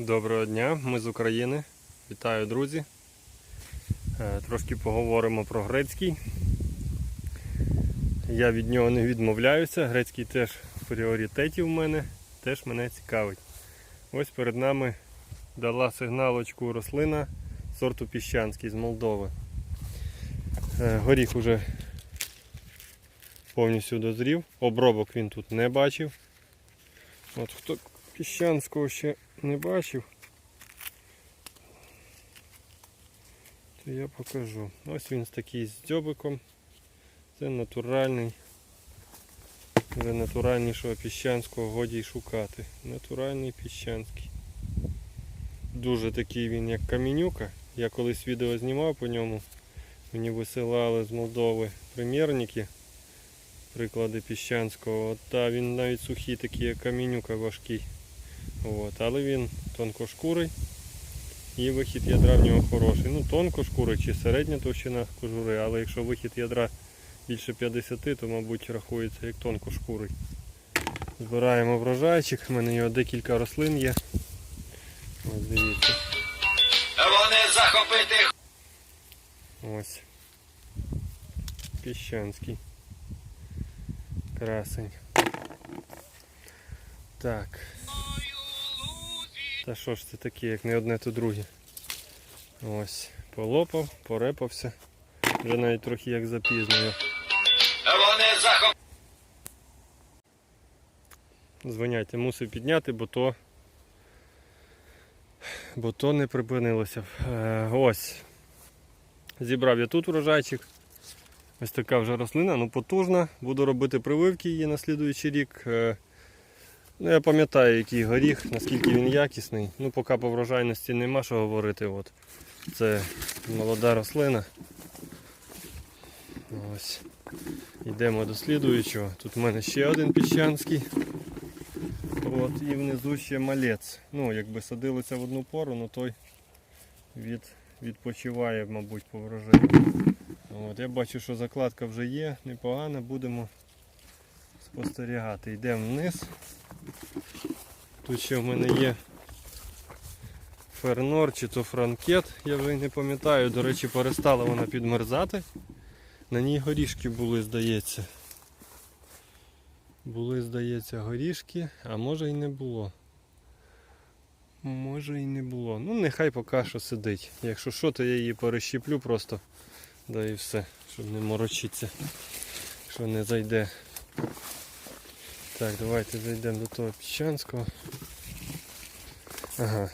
Доброго дня, ми з України. Вітаю, друзі. Е, Трошки поговоримо про грецький. Я від нього не відмовляюся. Грецький теж в пріоритеті в мене, теж мене цікавить. Ось перед нами дала сигналочку рослина сорту піщанський з Молдови. Е, Горіх уже повністю дозрів. Обробок він тут не бачив. От хто піщанського ще не бачив, то я покажу. Ось він такий з дзьобиком. Це натуральний. Вже натуральнішого піщанського годі й шукати. Натуральний піщанський. Дуже такий він як камінюка. Я колись відео знімав по ньому. Мені висилали з Молдови примірники. Приклади піщанського. От, та він навіть сухий такий, як камінюка важкий. От, але він тонкошкурий і вихід ядра в нього хороший. Ну, тонкошкурий чи середня товщина кожури, але якщо вихід ядра більше 50, то мабуть рахується як тонкошкурий. Збираємо врожайчик, у мене його декілька рослин є. Ось дивіться. Вони захопити Ось. Піщанський. Красень. Так. Та що ж це таке, як не одне, то друге. Ось. Полопав, порепався. Вже навіть трохи як запізнюю. Вони Звиняйте, мусив підняти, бо то. Бо то не припинилося. Е, ось. Зібрав я тут врожайчик. Ось така вже рослина, ну потужна. Буду робити прививки її на слідуючий рік. Е, Ну, я пам'ятаю, який горіх, наскільки він якісний. Ну, поки по врожайності нема що говорити. От. Це молода рослина. Ось. Йдемо до слідуючого. Тут в мене ще один піщанський. От, і внизу ще малець. Ну, якби садилися в одну пору, але той від, відпочиває, мабуть, по врожаю. От, я бачу, що закладка вже є, непогана, будемо спостерігати. Йдемо вниз. Тут ще в мене є фернор чи то франкет, я вже не пам'ятаю. До речі, перестала вона підмерзати. На ній горішки були, здається. Були, здається, горішки, а може і не було. Може і не було. Ну, нехай поки що сидить. Якщо що, то я її перещеплю просто. Да і все, щоб не морочитися, що не зайде. Так, давайте зайдемо до того піщанського. Ага.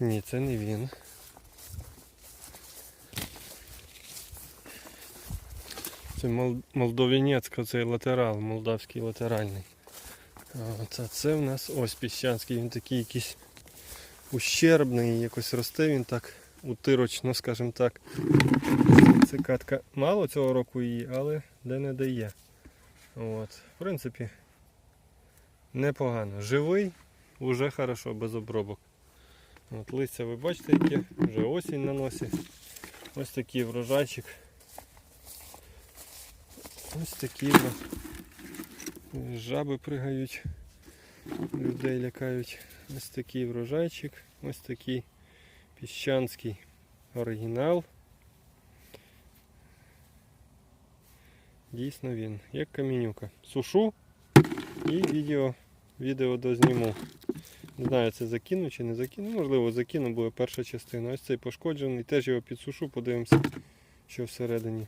Ні, це не він. Це мол- молдовінецька, цей латерал, молдавський латеральний. А це в нас ось піщанський, він такий якийсь ущербний, якось росте він так утирочно, скажімо так. Це катка мало цього року її, але де не дає. От, в принципі, непогано. Живий, уже хорошо, без обробок. От, листя ви бачите, яке, вже осінь на носі. Ось такий врожайчик. Ось такі вже жаби пригають, людей лякають. Ось такий врожайчик, ось такий піщанський оригінал. Дійсно він, як камінюка. Сушу і відео, відео дозніму. Не знаю, це закину чи не закину. Можливо, закину, буде перша частина. Ось цей пошкоджений. Теж його підсушу, подивимося, що всередині.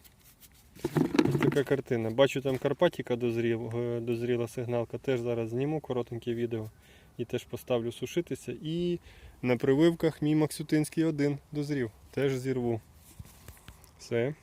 Ось така картина. Бачу там Карпатіка дозрів, е, дозріла сигналка. Теж зараз зніму коротеньке відео і теж поставлю сушитися. І на прививках мій Максютинський один дозрів. Теж зірву. Все.